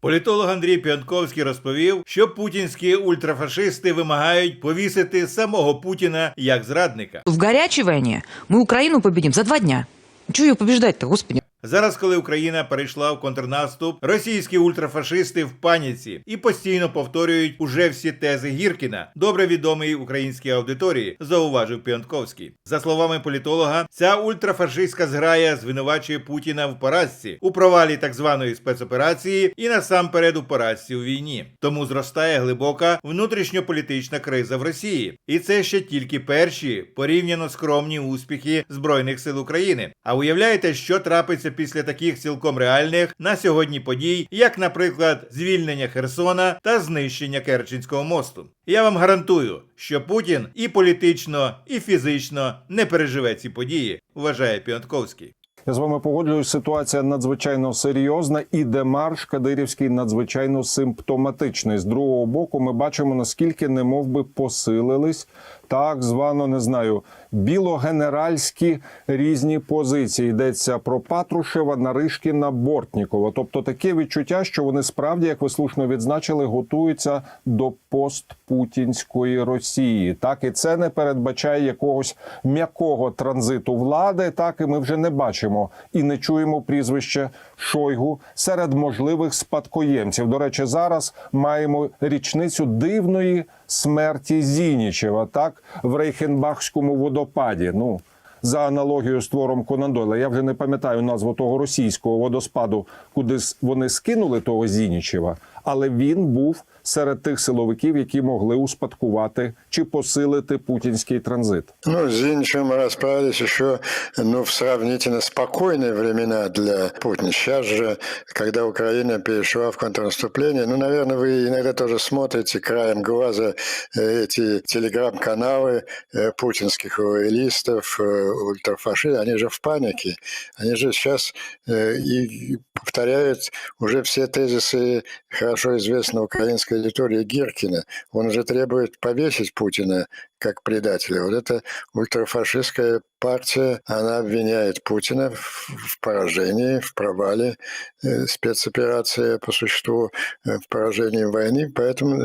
Політолог Андрій Піонковський розповів, що путінські ультрафашисти вимагають повісити самого Путіна як зрадника. В гарячій війні ми Україну побідім за два дня. Чую, побеждать-то, господи? Зараз, коли Україна перейшла в контрнаступ, російські ультрафашисти в паніці і постійно повторюють уже всі тези Гіркіна, добре відомий українській аудиторії, зауважив Піонтковський. За словами політолога, ця ультрафашистська зграя звинувачує Путіна в поразці у провалі так званої спецоперації і насамперед у поразці у війні. Тому зростає глибока внутрішньополітична криза в Росії, і це ще тільки перші порівняно скромні успіхи збройних сил України. А уявляєте, що трапиться після таких цілком реальних на сьогодні подій, як, наприклад, звільнення Херсона та знищення Керченського мосту. Я вам гарантую, що Путін і політично, і фізично не переживе ці події, вважає Піонтковський. Я з вами погоджуюсь. Ситуація надзвичайно серйозна, і демарш кадирівський надзвичайно симптоматичний. З другого боку, ми бачимо наскільки немов би посилились так звано не знаю білогенеральські різні позиції. Йдеться про Патрушева, Наришкіна, Бортнікова. Тобто таке відчуття, що вони справді, як ви слушно відзначили, готуються до постпутінської Росії. Так і це не передбачає якогось м'якого транзиту влади. Так і ми вже не бачимо і не чуємо прізвище Шойгу серед можливих спадкоємців. До речі, зараз маємо річницю дивної смерті Зінічева, так в Рейхенбахському водопаді. Ну за аналогією з твором Конан. Я вже не пам'ятаю назву того російського водоспаду, куди вони скинули того Зінічева, але він був серед тих силовиків, які могли успадкувати чи посилити путінський транзит. Ну, с Зиничем мы расправились еще ну, в сравнительно спокойные времена для Путина. Сейчас же, когда Украина перешла в контрнаступление, ну, наверное, вы иногда тоже смотрите краем глаза э, эти телеграм-каналы э, путинских листов, э, ультрафашистов, они же в панике. Они же сейчас э, и повторяют уже все тезисы хорошо известного украинской аудитории Гиркина. Он уже требует повесить Путина как предателя. Вот это ультрафашистская партия, она обвиняет Путина в поражении, в провале э, спецоперации по существу, э, в поражении войны. Поэтому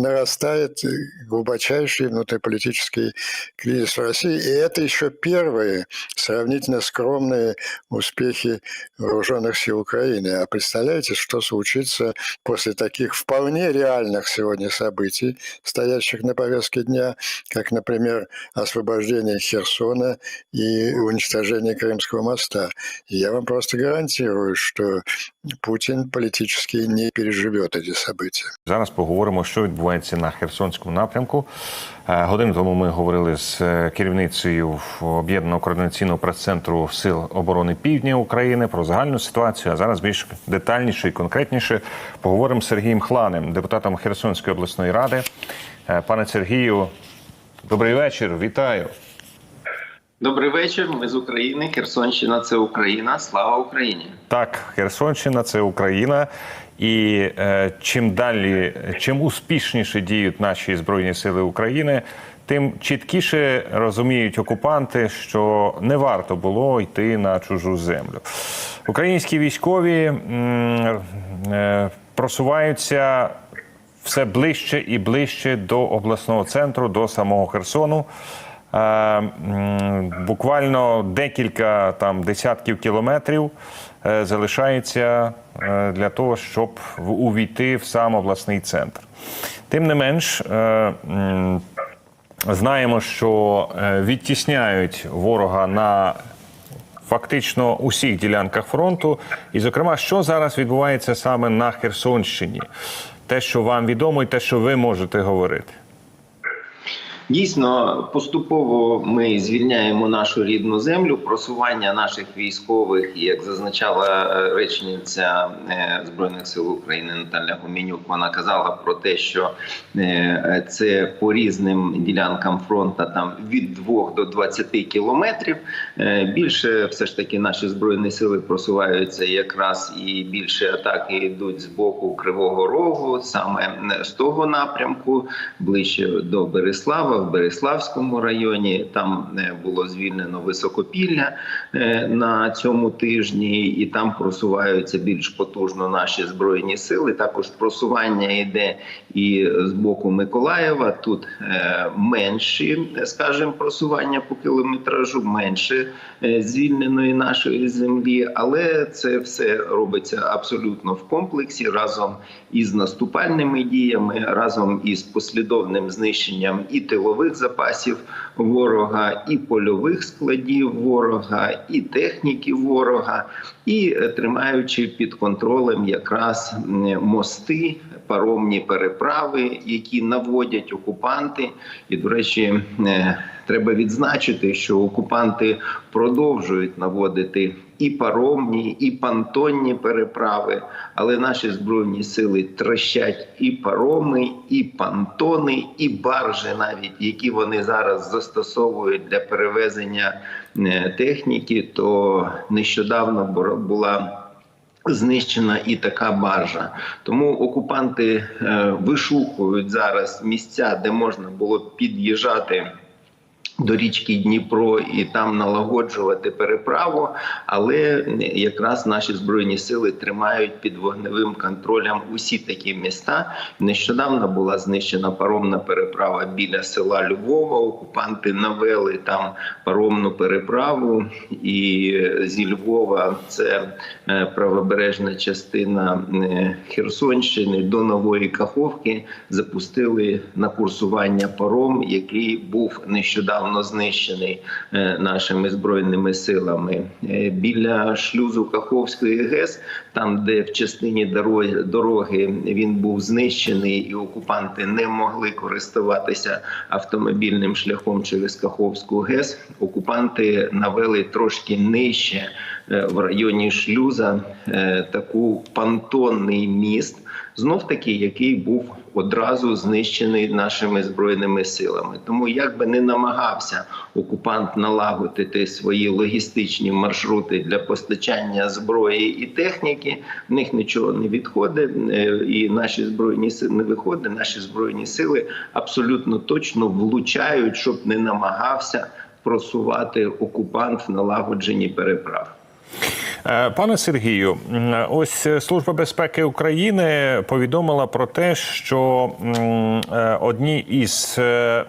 нарастает э, глубочайший внутриполитический кризис в России. И это еще первые сравнительно скромные успехи вооруженных сил Украины. А представляете, что случится после таких вполне реальных сегодня событий, стоящих на повестке дня, как, например, освобождение Херсона и уничтожение Крымского моста. И я вам просто гарантирую, что Путин политически не переживет эти события. Зараз поговоримо, що відбувається на Херсонському напрямку. Е, Годину тому ми говорили з е, керівницею об'єднаного координаційного прес-центру Сил оборони Півдня України про загальну ситуацію. А зараз більш детальніше і конкретніше поговоримо з Сергієм Хланем, депутатом Херсонської обласної ради. Е, Пане Сергію, добрий вечір. Вітаю. Добрий вечір. Ми з України. Херсонщина це Україна. Слава Україні. Так, Херсонщина це Україна. І е, чим далі, чим успішніше діють наші збройні сили України, тим чіткіше розуміють окупанти, що не варто було йти на чужу землю. Українські військові е, просуваються все ближче і ближче до обласного центру, до самого Херсону. Е, Буквально декілька там десятків кілометрів е, залишається е, для того, щоб увійти в сам обласний центр. Тим не менш, знаємо, що відтісняють ворога на фактично усіх ділянках фронту. І, зокрема, що зараз відбувається саме на Херсонщині, те, що вам відомо, і те, що ви можете говорити. Дійсно, поступово ми звільняємо нашу рідну землю. Просування наших військових, як зазначала е, речниця е, збройних сил України Наталя Гуменюк, вона казала про те, що е, це по різним ділянкам фронту там від 2 до 20 кілометрів. Більше все ж таки наші збройні сили просуваються якраз і більше атаки йдуть з боку Кривого Рогу, саме з того напрямку, ближче до Береслава, в Береславському районі. Там е, було звільнено високопілля е, на цьому тижні, і там просуваються більш потужно наші збройні сили. Також просування йде і з боку Миколаєва. Тут е, менші, скажімо, просування по кілометражу, менше звільненої нашої землі, але це все робиться абсолютно в комплексі разом із наступальними діями, разом із послідовним знищенням і тилових запасів ворога, і польових складів ворога, і техніки ворога, і е, тримаючи під контролем якраз мости, паромні переправи, які наводять окупанти. І, до речі, е, треба відзначити, що окупанти продовжують наводити і паромні, і пантонні переправи, але наші збройні сили трощать і пароми, і пантони, і баржі, навіть які вони зараз застосовують для перевезення е, техніки. То нещодавно бу- була знищена і така баржа. Тому окупанти е, вишукують зараз місця, де можна було під'їжджати. До річки Дніпро і там налагоджувати переправу, але якраз наші збройні сили тримають під вогневим контролем усі такі міста. Нещодавно була знищена паромна переправа біля села Львова. Окупанти навели там паромну переправу, і зі Львова це е, правобережна частина е, Херсонщини до Нової Каховки. Запустили на курсування паром, який був нещодавно знищений е, нашими збройними силами. Е, Біля шлюзу Каховської ГЕС, там де в частині дороги, дороги він був знищений, і окупанти не могли користуватися автомобільним шляхом через Каховську ГЕС. Окупанти навели трошки нижче в районі шлюза е, таку пантонний міст, знов таки, який був одразу знищений нашими збройними силами. Тому як би не намагався окупант налагодити свої логістичні маршрути для постачання зброї і техніки, в них нічого не відходить, е, і наші збройні сили не виходить. Наші збройні сили абсолютно точно влучають, щоб не намагався просувати окупант в налагодженні переправ. Е, Пане Сергію, ось Служба безпеки України повідомила про те, що е, одні із е,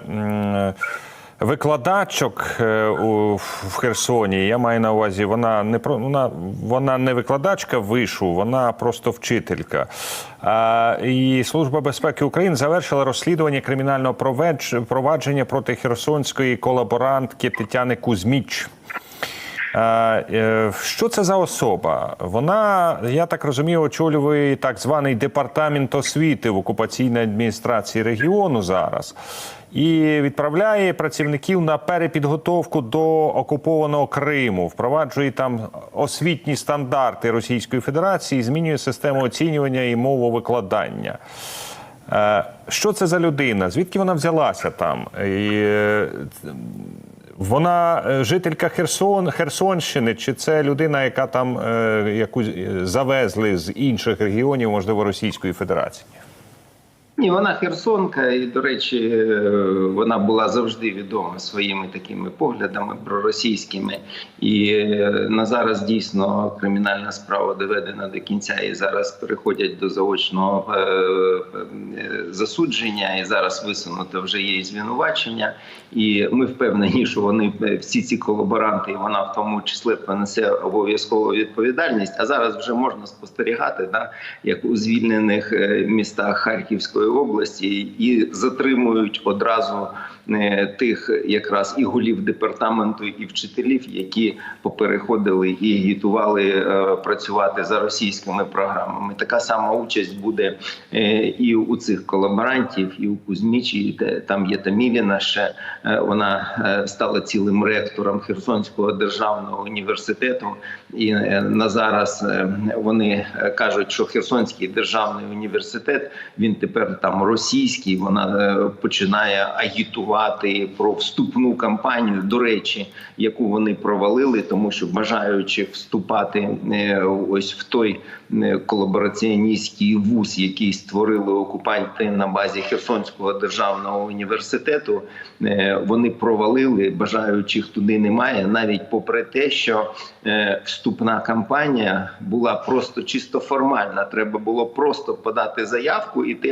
викладачок в Херсоні, я маю на увазі, вона не про вона, вона не викладачка вишу, вона просто вчителька. І Служба безпеки України завершила розслідування кримінального провадження проти херсонської колаборантки Тетяни Кузьміч. Е, Що це за особа? Вона, я так розумію, очолює так званий департамент освіти в окупаційній адміністрації регіону зараз і відправляє працівників на перепідготовку до окупованого Криму, впроваджує там освітні стандарти Російської Федерації, змінює систему оцінювання і мову викладання. Е, Що це за людина? Звідки вона взялася там? І, е, вона е, жителька Херсон, Херсонщини, чи це людина, яка там е, яку завезли з інших регіонів, можливо, Російської Федерації? Ні, вона херсонка, і до речі, е, вона була завжди відома своїми такими поглядами проросійськими. І е, на зараз дійсно кримінальна справа доведена до кінця, і зараз переходять до заочного е, засудження. І зараз висунуто вже є звинувачення. І ми впевнені, що вони всі ці колаборанти, і вона в тому числі понесе обов'язкову відповідальність. А зараз вже можна спостерігати, да, як у звільнених містах Харківської області і затримують одразу е, тих якраз і голів департаменту, і вчителів, які попереходили і агітували е, працювати за російськими програмами. Така сама участь буде е, і у цих колаборантів, і у Кузьмічі. те- Там є Таміліна ще вона стала цілим ректором Херсонського державного університету. І на зараз вони кажуть, що Херсонський державний університет він тепер там російський. Вона е, починає агітувати. про вступну кампанію, до речі, яку вони провалили, тому що бажаючи вступати е, ось в той е, колабораціоністський вуз, який створили окупанти на базі Херсонського державного університету, вони провалили, бажаючих туди немає, навіть попри те, що вступна кампанія була просто чисто формальна. Треба було просто подати заявку, і ти